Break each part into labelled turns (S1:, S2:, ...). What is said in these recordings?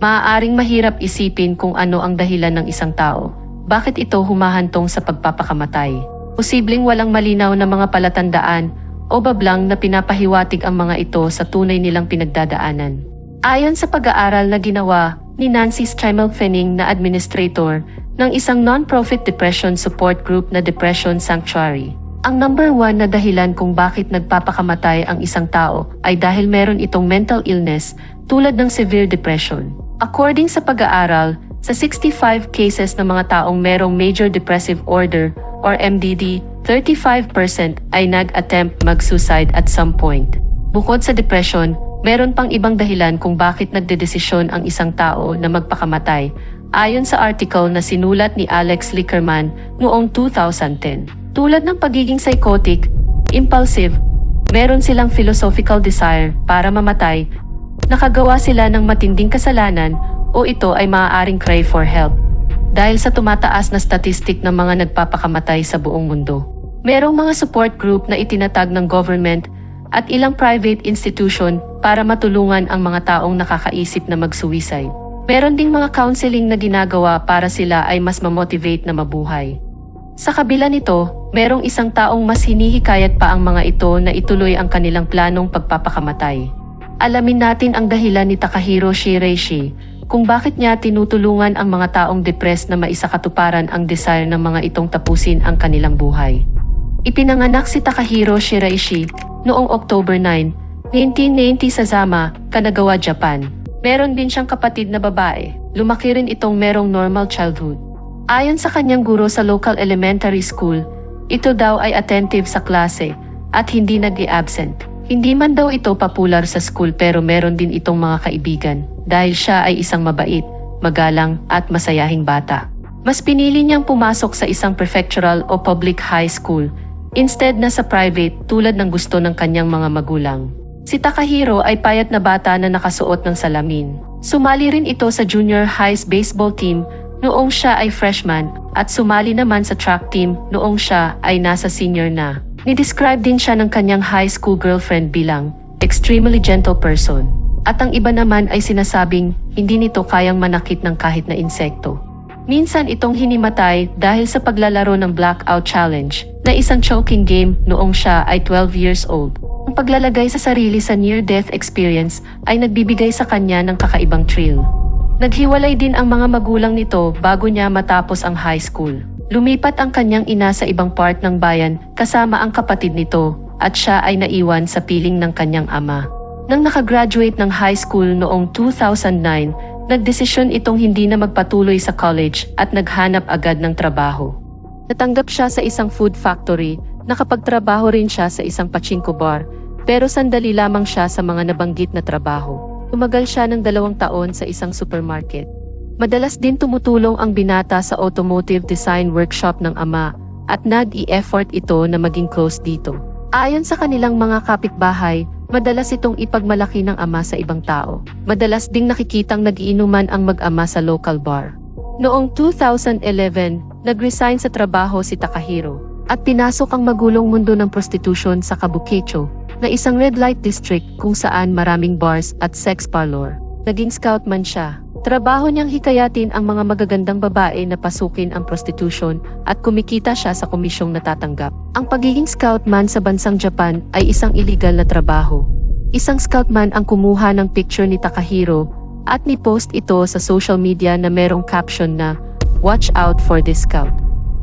S1: Maaaring mahirap isipin kung ano ang dahilan ng isang tao. Bakit ito humahantong sa pagpapakamatay? Posibleng walang malinaw na mga palatandaan o bablang na pinapahiwatig ang mga ito sa tunay nilang pinagdadaanan. Ayon sa pag-aaral na ginawa ni Nancy Stremelfening na administrator ng isang non-profit depression support group na Depression Sanctuary, ang number one na dahilan kung bakit nagpapakamatay ang isang tao ay dahil meron itong mental illness tulad ng severe depression. According sa pag-aaral, sa 65 cases ng mga taong merong major depressive order or MDD, 35% ay nag-attempt mag-suicide at some point. Bukod sa depression, meron pang ibang dahilan kung bakit nagdedesisyon ang isang tao na magpakamatay, ayon sa article na sinulat ni Alex Lickerman noong 2010. Tulad ng pagiging psychotic, impulsive, meron silang philosophical desire para mamatay, nakagawa sila ng matinding kasalanan o ito ay maaaring cry for help. Dahil sa tumataas na statistik ng mga nagpapakamatay sa buong mundo. Merong mga support group na itinatag ng government at ilang private institution para matulungan ang mga taong nakakaisip na mag-suicide. Meron ding mga counseling na ginagawa para sila ay mas mamotivate na mabuhay. Sa kabila nito, merong isang taong mas hinihikayat pa ang mga ito na ituloy ang kanilang planong pagpapakamatay. Alamin natin ang dahilan ni Takahiro Shireishi kung bakit niya tinutulungan ang mga taong depressed na maisakatuparan ang desire ng mga itong tapusin ang kanilang buhay. Ipinanganak si Takahiro Shiraishi noong October 9, 1990 sa Zama, Kanagawa, Japan. Meron din siyang kapatid na babae. Lumaki rin itong merong normal childhood. Ayon sa kanyang guro sa local elementary school, ito daw ay attentive sa klase at hindi nag absent Hindi man daw ito popular sa school pero meron din itong mga kaibigan dahil siya ay isang mabait, magalang at masayahing bata. Mas pinili niyang pumasok sa isang prefectural o public high school instead na sa private tulad ng gusto ng kanyang mga magulang. Si Takahiro ay payat na bata na nakasuot ng salamin. Sumali rin ito sa junior high's baseball team noong siya ay freshman at sumali naman sa track team noong siya ay nasa senior na. Ni-describe din siya ng kanyang high school girlfriend bilang extremely gentle person. At ang iba naman ay sinasabing hindi nito kayang manakit ng kahit na insekto. Minsan itong hinimatay dahil sa paglalaro ng Blackout Challenge na isang choking game noong siya ay 12 years old. Ang paglalagay sa sarili sa near-death experience ay nagbibigay sa kanya ng kakaibang thrill. Naghiwalay din ang mga magulang nito bago niya matapos ang high school. Lumipat ang kanyang ina sa ibang part ng bayan kasama ang kapatid nito at siya ay naiwan sa piling ng kanyang ama. Nang nakagraduate ng high school noong 2009, nagdesisyon itong hindi na magpatuloy sa college at naghanap agad ng trabaho. Natanggap siya sa isang food factory, nakapagtrabaho rin siya sa isang pachinko bar, pero sandali lamang siya sa mga nabanggit na trabaho. Tumagal siya ng dalawang taon sa isang supermarket. Madalas din tumutulong ang binata sa automotive design workshop ng ama at nag-i-effort ito na maging close dito. Ayon sa kanilang mga kapitbahay, Madalas itong ipagmalaki ng ama sa ibang tao. Madalas ding nakikitang nagiinuman ang mag-ama sa local bar. Noong 2011, nag-resign sa trabaho si Takahiro at pinasok ang magulong mundo ng prostitution sa Kabukicho, na isang red light district kung saan maraming bars at sex parlor. Naging scout man siya Trabaho niyang hikayatin ang mga magagandang babae na pasukin ang prostitution at kumikita siya sa komisyong natatanggap. Ang pagiging scoutman sa bansang Japan ay isang illegal na trabaho. Isang scoutman ang kumuha ng picture ni Takahiro at ni-post ito sa social media na merong caption na Watch out for this scout.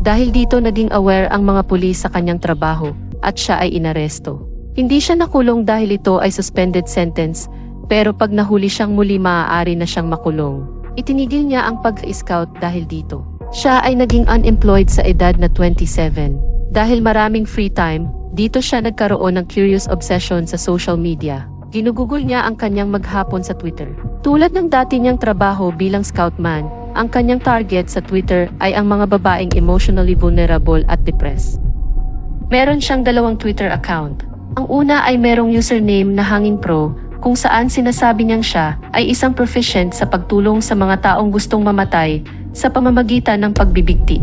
S1: Dahil dito naging aware ang mga pulis sa kanyang trabaho at siya ay inaresto. Hindi siya nakulong dahil ito ay suspended sentence pero pag nahuli siyang muli maaari na siyang makulong. Itinigil niya ang pag-scout dahil dito. Siya ay naging unemployed sa edad na 27. Dahil maraming free time, dito siya nagkaroon ng curious obsession sa social media. Ginugugol niya ang kanyang maghapon sa Twitter. Tulad ng dati niyang trabaho bilang scoutman, ang kanyang target sa Twitter ay ang mga babaeng emotionally vulnerable at depressed. Meron siyang dalawang Twitter account. Ang una ay merong username na Hanging Pro kung saan sinasabi niyang siya ay isang proficient sa pagtulong sa mga taong gustong mamatay sa pamamagitan ng pagbibigti.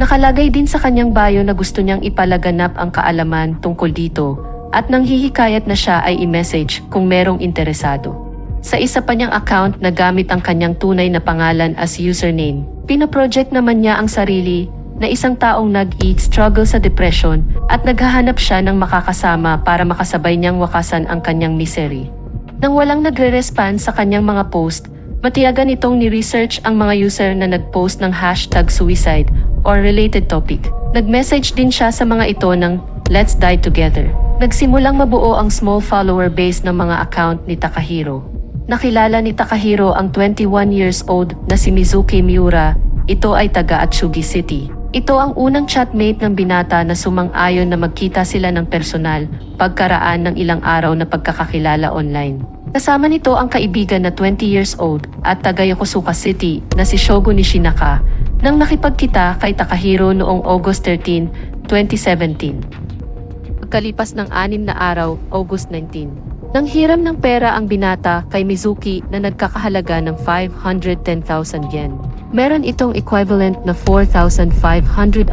S1: Nakalagay din sa kanyang bio na gusto niyang ipalaganap ang kaalaman tungkol dito at nang hihikayat na siya ay i-message kung merong interesado. Sa isa pa niyang account na gamit ang kanyang tunay na pangalan as username, pinaproject naman niya ang sarili na isang taong nag-struggle sa depression at naghahanap siya ng makakasama para makasabay niyang wakasan ang kanyang misery. Nang walang nagre-respond sa kanyang mga post, matiyagan itong ni-research ang mga user na nag-post ng hashtag suicide or related topic. Nag-message din siya sa mga ito ng Let's Die Together. Nagsimulang mabuo ang small follower base ng mga account ni Takahiro. Nakilala ni Takahiro ang 21 years old na si Mizuki Miura. Ito ay taga Atsugi City. Ito ang unang chatmate ng binata na sumang-ayon na magkita sila ng personal pagkaraan ng ilang araw na pagkakakilala online. Kasama nito ang kaibigan na 20 years old at taga Yokosuka City na si Shogo Nishinaka nang nakipagkita kay Takahiro noong August 13, 2017. Pagkalipas ng anim na araw, August 19, nang hiram ng pera ang binata kay Mizuki na nagkakahalaga ng 510,000 yen. Meron itong equivalent na 4,500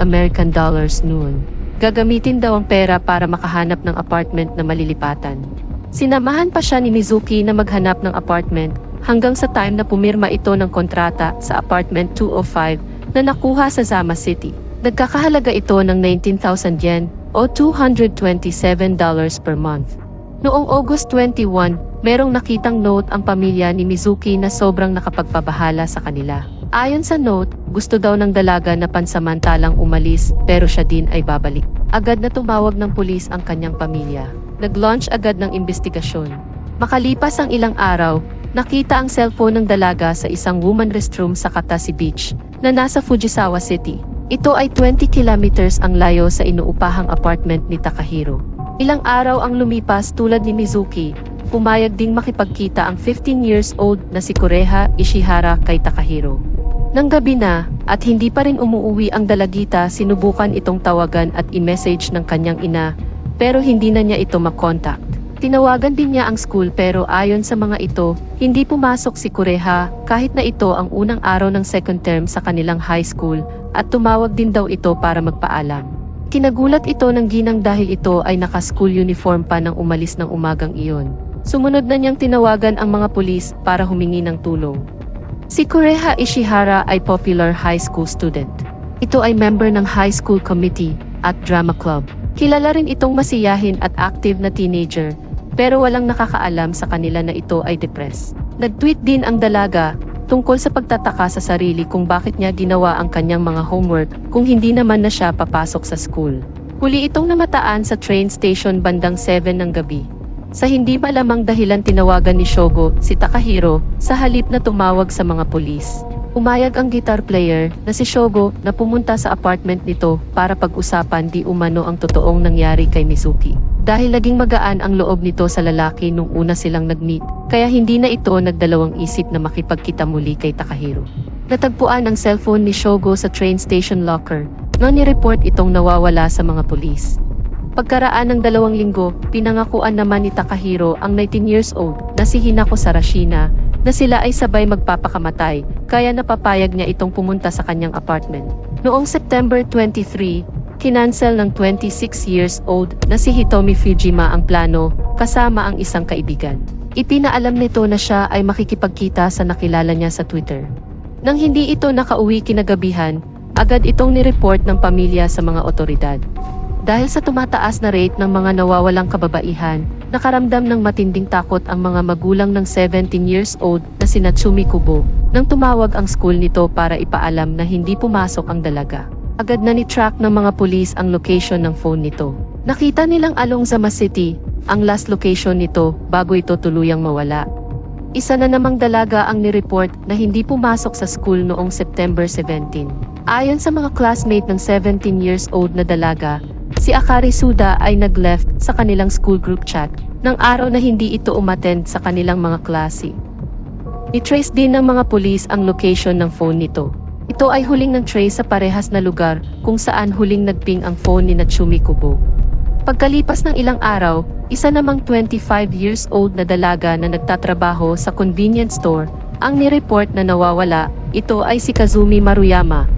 S1: American dollars noon. Gagamitin daw ang pera para makahanap ng apartment na malilipatan. Sinamahan pa siya ni Mizuki na maghanap ng apartment hanggang sa time na pumirma ito ng kontrata sa apartment 205 na nakuha sa Zama City. Nagkakahalaga ito ng 19,000 yen o $227 per month. Noong August 21, merong nakitang note ang pamilya ni Mizuki na sobrang nakapagpabahala sa kanila. Ayon sa note, gusto daw ng dalaga na pansamantalang umalis pero siya din ay babalik. Agad na tumawag ng pulis ang kanyang pamilya. Nag-launch agad ng investigasyon. Makalipas ang ilang araw, nakita ang cellphone ng dalaga sa isang woman restroom sa Katasi Beach na nasa Fujisawa City. Ito ay 20 kilometers ang layo sa inuupahang apartment ni Takahiro. Ilang araw ang lumipas tulad ni Mizuki, pumayag ding makipagkita ang 15 years old na si Kureha Ishihara kay Takahiro. Nang gabi na, at hindi pa rin umuuwi ang dalagita, sinubukan itong tawagan at i-message ng kanyang ina, pero hindi na niya ito makontak. Tinawagan din niya ang school pero ayon sa mga ito, hindi pumasok si Kureha kahit na ito ang unang araw ng second term sa kanilang high school at tumawag din daw ito para magpaalam. Kinagulat ito ng ginang dahil ito ay naka-school uniform pa nang umalis ng umagang iyon. Sumunod na niyang tinawagan ang mga pulis para humingi ng tulong. Si Kureha Ishihara ay popular high school student. Ito ay member ng high school committee at drama club. Kilala rin itong masiyahin at active na teenager, pero walang nakakaalam sa kanila na ito ay depressed. Nag-tweet din ang dalaga tungkol sa pagtataka sa sarili kung bakit niya ginawa ang kanyang mga homework kung hindi naman na siya papasok sa school. Huli itong namataan sa train station bandang 7 ng gabi. Sa hindi malamang dahilan tinawagan ni Shogo si Takahiro sa halip na tumawag sa mga pulis. Umayag ang guitar player na si Shogo na pumunta sa apartment nito para pag-usapan di umano ang totoong nangyari kay Mizuki. Dahil naging magaan ang loob nito sa lalaki nung una silang nag-meet, kaya hindi na ito nagdalawang isip na makipagkita muli kay Takahiro. Natagpuan ang cellphone ni Shogo sa train station locker nang ni-report itong nawawala sa mga pulis. Pagkaraan ng dalawang linggo, pinangakuan naman ni Takahiro ang 19 years old na si Hinako Sarashina na sila ay sabay magpapakamatay kaya napapayag niya itong pumunta sa kanyang apartment. Noong September 23, kinansel ng 26 years old na si Hitomi Fujima ang plano kasama ang isang kaibigan. Ipinaalam nito na siya ay makikipagkita sa nakilala niya sa Twitter. Nang hindi ito nakauwi kinagabihan, agad itong nireport ng pamilya sa mga otoridad. Dahil sa tumataas na rate ng mga nawawalang kababaihan, nakaramdam ng matinding takot ang mga magulang ng 17 years old na si Natsumi Kubo nang tumawag ang school nito para ipaalam na hindi pumasok ang dalaga. Agad na ni-track ng mga pulis ang location ng phone nito. Nakita nilang along Zama City, ang last location nito bago ito tuluyang mawala. Isa na namang dalaga ang ni-report na hindi pumasok sa school noong September 17. Ayon sa mga classmate ng 17 years old na dalaga, si Akari Suda ay nag-left sa kanilang school group chat ng araw na hindi ito umattend sa kanilang mga klase. I-trace din ng mga pulis ang location ng phone nito. Ito ay huling ng trace sa parehas na lugar kung saan huling nagping ang phone ni Natsumi Kubo. Pagkalipas ng ilang araw, isa namang 25 years old na dalaga na nagtatrabaho sa convenience store ang nireport na nawawala, ito ay si Kazumi Maruyama.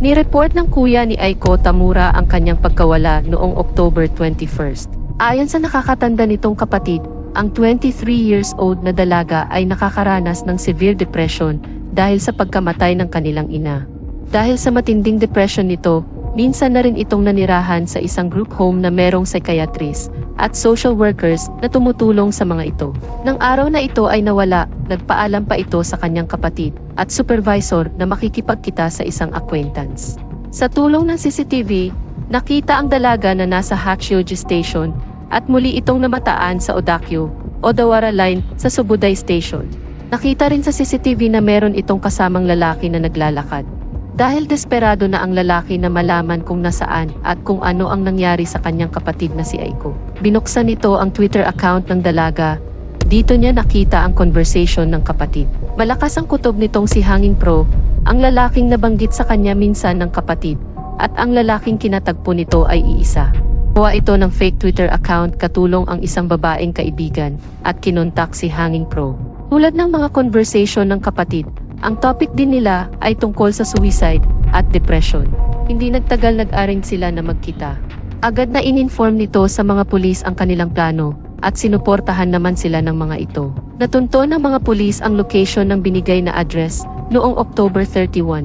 S1: Nireport ng kuya ni Aiko Tamura ang kanyang pagkawala noong October 21. Ayon sa nakakatanda nitong kapatid, ang 23 years old na dalaga ay nakakaranas ng severe depression dahil sa pagkamatay ng kanilang ina. Dahil sa matinding depression nito, minsan na rin itong nanirahan sa isang group home na merong psychiatrist at social workers na tumutulong sa mga ito. Nang araw na ito ay nawala, nagpaalam pa ito sa kanyang kapatid at supervisor na makikipagkita sa isang acquaintance. Sa tulong ng CCTV, nakita ang dalaga na nasa Haksyoji Station at muli itong namataan sa Odakyo, Odawara Line sa Subuday Station. Nakita rin sa CCTV na meron itong kasamang lalaki na naglalakad. Dahil desperado na ang lalaki na malaman kung nasaan at kung ano ang nangyari sa kanyang kapatid na si Aiko. Binuksan nito ang Twitter account ng dalaga. Dito niya nakita ang conversation ng kapatid. Malakas ang kutob nitong si Hanging Pro, ang lalaking nabanggit sa kanya minsan ng kapatid, at ang lalaking kinatagpo nito ay iisa. Kuha ito ng fake Twitter account katulong ang isang babaeng kaibigan at kinontak si Hanging Pro. Tulad ng mga conversation ng kapatid, ang topic din nila ay tungkol sa suicide at depression. Hindi nagtagal nag-arrange sila na magkita. Agad na in-inform nito sa mga pulis ang kanilang plano at sinuportahan naman sila ng mga ito. Natunto ng mga pulis ang location ng binigay na address noong October 31.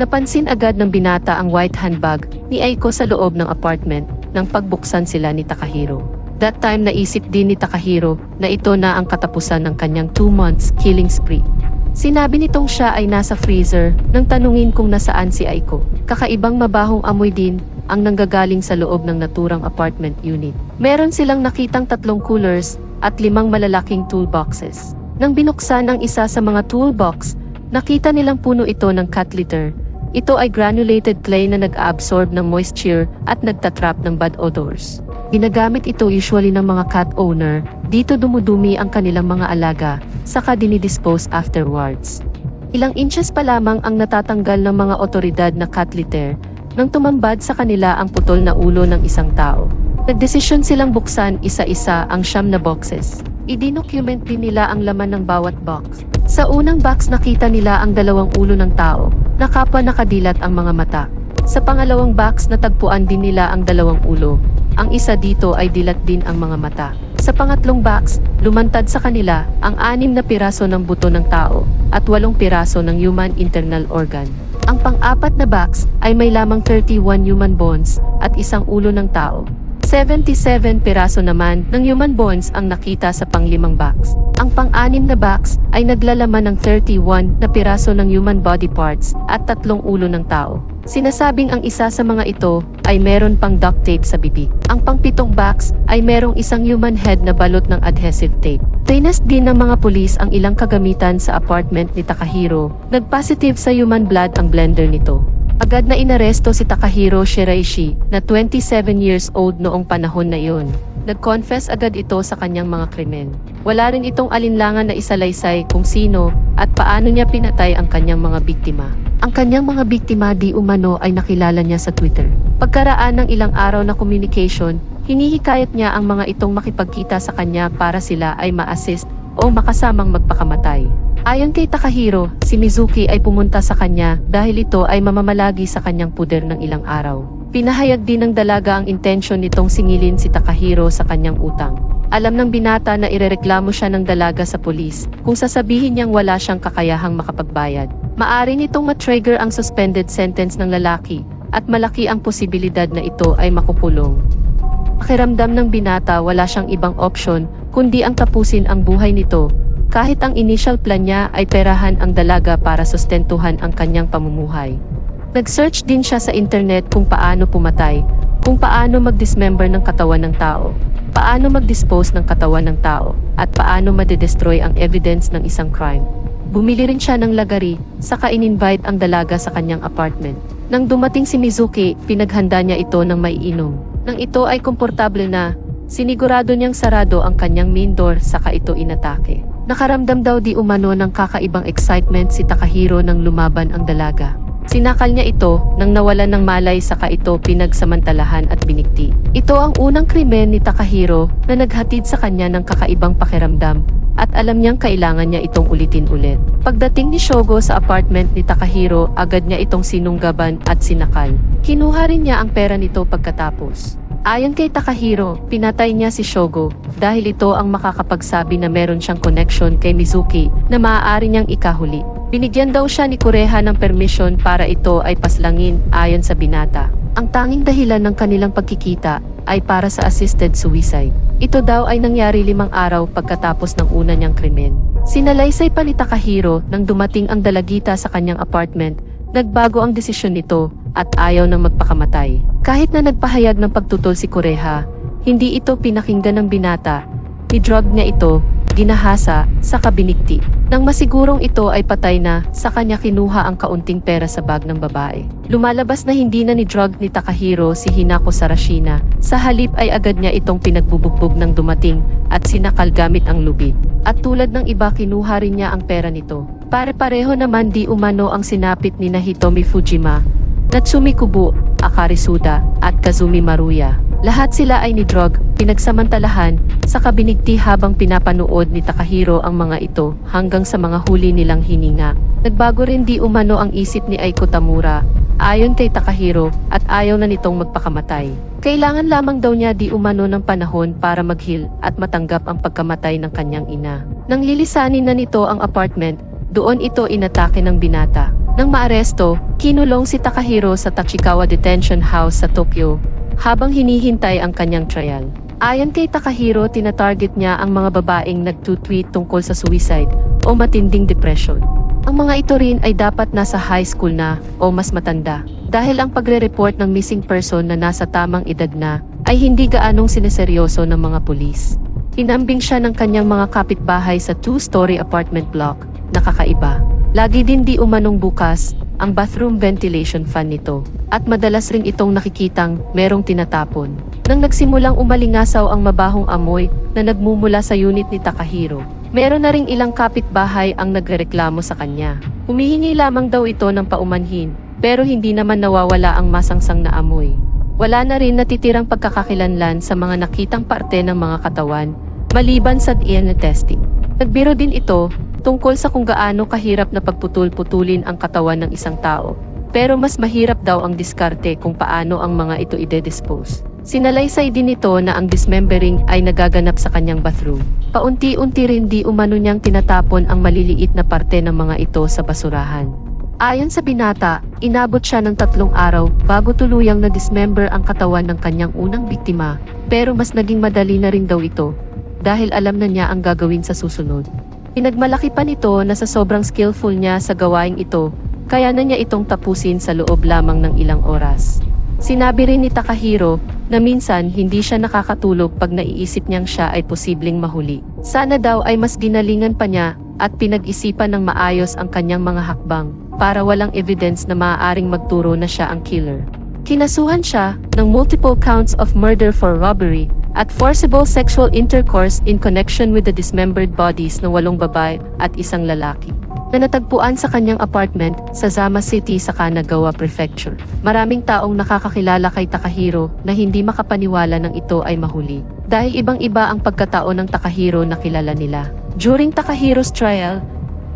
S1: Napansin agad ng binata ang white handbag ni Aiko sa loob ng apartment nang pagbuksan sila ni Takahiro. That time naisip din ni Takahiro na ito na ang katapusan ng kanyang 2 months killing spree. Sinabi nitong siya ay nasa freezer nang tanungin kung nasaan si Aiko. Kakaibang mabahong amoy din ang nanggagaling sa loob ng naturang apartment unit. Meron silang nakitang tatlong coolers at limang malalaking toolboxes. Nang binuksan ang isa sa mga toolbox, nakita nilang puno ito ng cat litter. Ito ay granulated clay na nag-absorb ng moisture at nagtatrap ng bad odors. Ginagamit ito usually ng mga cat owner, dito dumudumi ang kanilang mga alaga, saka dinidispose afterwards. Ilang inches pa lamang ang natatanggal ng mga otoridad na cat litter, nang tumambad sa kanila ang putol na ulo ng isang tao. Nagdesisyon silang buksan isa-isa ang siyam na boxes. Idinocument din nila ang laman ng bawat box. Sa unang box nakita nila ang dalawang ulo ng tao, na kapwa nakadilat ang mga mata. Sa pangalawang box natagpuan din nila ang dalawang ulo. Ang isa dito ay dilat din ang mga mata. Sa pangatlong box, lumantad sa kanila ang anim na piraso ng buto ng tao at walong piraso ng human internal organ. Ang pang-apat na box ay may lamang 31 human bones at isang ulo ng tao. 77 piraso naman ng human bones ang nakita sa panglimang box. Ang pang-anim na box ay naglalaman ng 31 na piraso ng human body parts at tatlong ulo ng tao. Sinasabing ang isa sa mga ito ay meron pang duct tape sa bibig. Ang pangpitong box ay merong isang human head na balot ng adhesive tape. Tinas din ng mga pulis ang ilang kagamitan sa apartment ni Takahiro. Nag-positive sa human blood ang blender nito. Agad na inaresto si Takahiro Shiraishi na 27 years old noong panahon na iyon. Nag-confess agad ito sa kanyang mga krimen. Wala rin itong alinlangan na isalaysay kung sino at paano niya pinatay ang kanyang mga biktima. Ang kanyang mga biktima di umano ay nakilala niya sa Twitter. Pagkaraan ng ilang araw na communication, hinihikayat niya ang mga itong makipagkita sa kanya para sila ay ma-assist o makasamang magpakamatay. Ayon kay Takahiro, si Mizuki ay pumunta sa kanya dahil ito ay mamamalagi sa kanyang puder ng ilang araw. Pinahayag din ng dalaga ang intensyon nitong singilin si Takahiro sa kanyang utang. Alam ng binata na irereklamo siya ng dalaga sa pulis kung sasabihin niyang wala siyang kakayahang makapagbayad. Maari nitong matrigger ang suspended sentence ng lalaki at malaki ang posibilidad na ito ay makukulong. Pakiramdam ng binata wala siyang ibang option kundi ang tapusin ang buhay nito kahit ang initial plan niya ay perahan ang dalaga para sustentuhan ang kanyang pamumuhay. Nag-search din siya sa internet kung paano pumatay, kung paano mag-dismember ng katawan ng tao, paano mag-dispose ng katawan ng tao, at paano madedestroy ang evidence ng isang crime. Bumili rin siya ng lagari, saka in-invite ang dalaga sa kanyang apartment. Nang dumating si Mizuki, pinaghanda niya ito ng maiinom. Nang ito ay komportable na, sinigurado niyang sarado ang kanyang main door saka ito inatake. Nakaramdam daw di umano ng kakaibang excitement si Takahiro nang lumaban ang dalaga. Sinakal niya ito nang nawalan ng malay saka ito pinagsamantalahan at binikti. Ito ang unang krimen ni Takahiro na naghatid sa kanya ng kakaibang pakiramdam at alam niyang kailangan niya itong ulitin ulit. Pagdating ni Shogo sa apartment ni Takahiro, agad niya itong sinunggaban at sinakal. Kinuha rin niya ang pera nito pagkatapos. Ayon kay Takahiro, pinatay niya si Shogo dahil ito ang makakapagsabi na meron siyang connection kay Mizuki na maaari niyang ikahuli. Binigyan daw siya ni Kureha ng permission para ito ay paslangin ayon sa binata. Ang tanging dahilan ng kanilang pagkikita ay para sa assisted suicide. Ito daw ay nangyari limang araw pagkatapos ng una niyang krimen. Sinalaysay pa ni Takahiro nang dumating ang dalagita sa kanyang apartment, nagbago ang desisyon nito at ayaw nang magpakamatay. Kahit na nagpahayag ng pagtutol si Kureha, hindi ito pinakinggan ng binata. I-drug niya ito, ginahasa, sa kabinikti. Nang masigurong ito ay patay na, sa kanya kinuha ang kaunting pera sa bag ng babae. Lumalabas na hindi na ni drug ni Takahiro si Hinako Sarashina. Sa halip ay agad niya itong pinagbubugbog ng dumating at sinakal gamit ang lubid. At tulad ng iba kinuha rin niya ang pera nito. Pare-pareho naman di umano ang sinapit ni Hitomi Fujima, Natsumi Kubo, Akari Suda, at Kazumi Maruya. Lahat sila ay ni drug, pinagsamantalahan, sa kabinigti habang pinapanood ni Takahiro ang mga ito hanggang sa mga huli nilang hininga. Nagbago rin di umano ang isip ni Aiko Tamura, ayon kay Takahiro, at ayaw na nitong magpakamatay. Kailangan lamang daw niya di umano ng panahon para maghil at matanggap ang pagkamatay ng kanyang ina. Nang lilisanin na nito ang apartment, doon ito inatake ng binata. Nang maaresto, kinulong si Takahiro sa Tachikawa Detention House sa Tokyo habang hinihintay ang kanyang trial. Ayon kay Takahiro, tinatarget niya ang mga babaeng nagtutweet tungkol sa suicide o matinding depression. Ang mga ito rin ay dapat nasa high school na o mas matanda dahil ang pagre-report ng missing person na nasa tamang edad na ay hindi gaanong sineseryoso ng mga pulis. Inambing siya ng kanyang mga kapitbahay sa two-story apartment block na kakaiba. Lagi din di umanong bukas ang bathroom ventilation fan nito at madalas ring itong nakikitang merong tinatapon. Nang nagsimulang umalingasaw ang mabahong amoy na nagmumula sa unit ni Takahiro, meron na ring ilang kapitbahay ang nagrereklamo sa kanya. Humihingi lamang daw ito ng paumanhin, pero hindi naman nawawala ang masangsang na amoy. Wala na rin natitirang pagkakakilanlan sa mga nakitang parte ng mga katawan, maliban sa DNA testing. Nagbiro din ito tungkol sa kung gaano kahirap na pagputul-putulin ang katawan ng isang tao. Pero mas mahirap daw ang diskarte kung paano ang mga ito ide-dispose. Sinalaysay din ito na ang dismembering ay nagaganap sa kanyang bathroom. Paunti-unti rin di umano niyang tinatapon ang maliliit na parte ng mga ito sa basurahan. Ayon sa binata, inabot siya ng tatlong araw bago tuluyang na-dismember ang katawan ng kanyang unang biktima, pero mas naging madali na rin daw ito dahil alam na niya ang gagawin sa susunod. Pinagmalaki pa nito na sa sobrang skillful niya sa gawaing ito, kaya na niya itong tapusin sa loob lamang ng ilang oras. Sinabi rin ni Takahiro na minsan hindi siya nakakatulog pag naiisip niyang siya ay posibleng mahuli. Sana daw ay mas ginalingan pa niya at pinag-isipan ng maayos ang kanyang mga hakbang para walang evidence na maaaring magturo na siya ang killer. Kinasuhan siya ng multiple counts of murder for robbery at forcible sexual intercourse in connection with the dismembered bodies ng walong babae at isang lalaki na natagpuan sa kanyang apartment sa Zama City sa Kanagawa Prefecture. Maraming taong nakakakilala kay Takahiro na hindi makapaniwala ng ito ay mahuli dahil ibang-iba ang pagkatao ng Takahiro na kilala nila. During Takahiro's trial,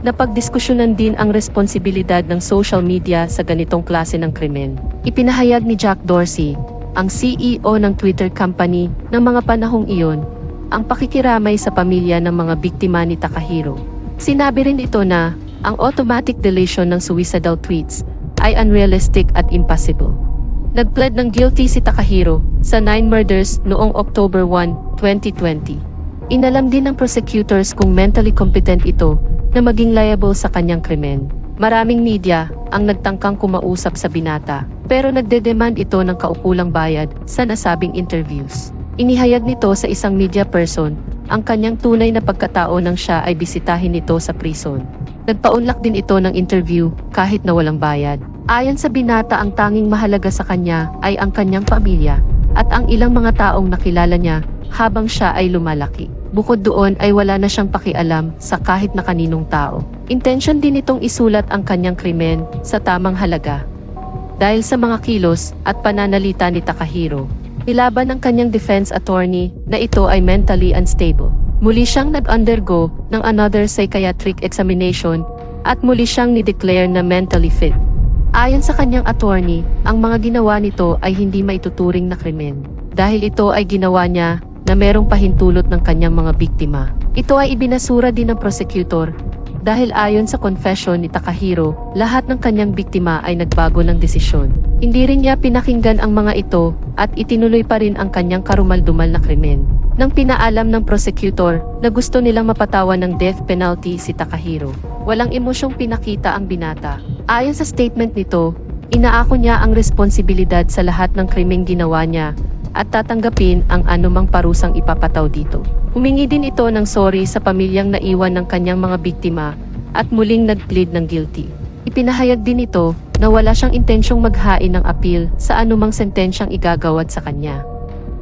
S1: napagdiskusyonan din ang responsibilidad ng social media sa ganitong klase ng krimen. Ipinahayag ni Jack Dorsey, ang CEO ng Twitter company ng mga panahong iyon, ang pakikiramay sa pamilya ng mga biktima ni Takahiro. Sinabi rin ito na ang automatic deletion ng suicidal tweets ay unrealistic at impossible. Nagpled ng guilty si Takahiro sa 9 murders noong October 1, 2020. Inalam din ng prosecutors kung mentally competent ito na maging liable sa kanyang krimen. Maraming media ang nagtangkang kumausap sa binata, pero nagdedemand ito ng kaukulang bayad sa nasabing interviews. Inihayag nito sa isang media person ang kanyang tunay na pagkatao nang siya ay bisitahin nito sa prison. Nagpaunlak din ito ng interview kahit na walang bayad. Ayon sa binata ang tanging mahalaga sa kanya ay ang kanyang pamilya at ang ilang mga taong nakilala niya habang siya ay lumalaki. Bukod doon ay wala na siyang pakialam sa kahit na kaninong tao. Intention din itong isulat ang kanyang krimen sa tamang halaga. Dahil sa mga kilos at pananalita ni Takahiro, nilaban ng kanyang defense attorney na ito ay mentally unstable. Muli siyang nag-undergo ng another psychiatric examination at muli siyang ni-declare na mentally fit. Ayon sa kanyang attorney, ang mga ginawa nito ay hindi maituturing na krimen dahil ito ay ginawa niya na merong pahintulot ng kanyang mga biktima. Ito ay ibinasura din ng prosecutor dahil ayon sa confession ni Takahiro, lahat ng kanyang biktima ay nagbago ng desisyon. Hindi rin niya pinakinggan ang mga ito at itinuloy pa rin ang kanyang karumaldumal na krimen. Nang pinaalam ng prosecutor na gusto nilang mapatawan ng death penalty si Takahiro, walang emosyong pinakita ang binata. Ayon sa statement nito, inaako niya ang responsibilidad sa lahat ng krimeng ginawa niya at tatanggapin ang anumang parusang ipapataw dito. Humingi din ito ng sorry sa pamilyang naiwan ng kanyang mga biktima at muling nag-plead ng guilty. Ipinahayag din ito na wala siyang intensyong maghain ng appeal sa anumang sentensyang igagawad sa kanya.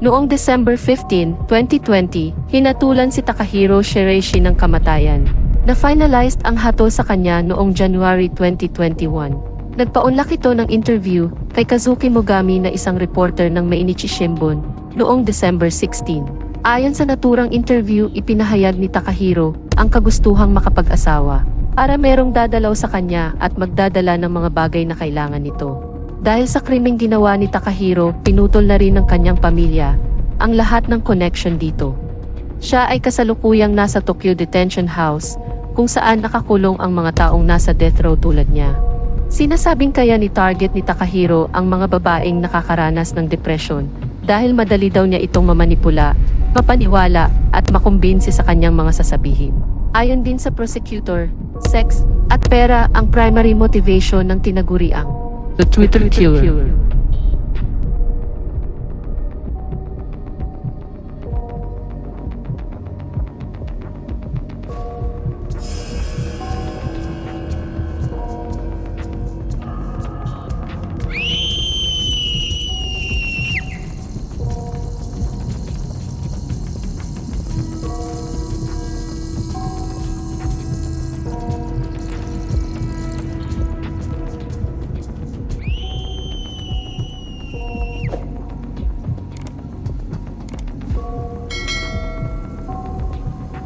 S1: Noong December 15, 2020, hinatulan si Takahiro Shireishi ng kamatayan. Na-finalized ang hatol sa kanya noong January 2021. Nagpaunlak ito ng interview kay Kazuki Mogami na isang reporter ng Mainichi Shimbun noong December 16. Ayon sa naturang interview, ipinahayag ni Takahiro ang kagustuhang makapag-asawa para merong dadalaw sa kanya at magdadala ng mga bagay na kailangan nito. Dahil sa krimeng ginawa ni Takahiro, pinutol na rin ng kanyang pamilya ang lahat ng connection dito. Siya ay kasalukuyang nasa Tokyo Detention House kung saan nakakulong ang mga taong nasa death row tulad niya. Sinasabing kaya ni target ni Takahiro ang mga babaeng nakakaranas ng depression dahil madali daw niya itong mamanipula, mapaniwala at makumbinsi sa kanyang mga sasabihin. Ayon din sa prosecutor, sex at pera ang primary motivation ng tinaguriang
S2: The Twitter killer.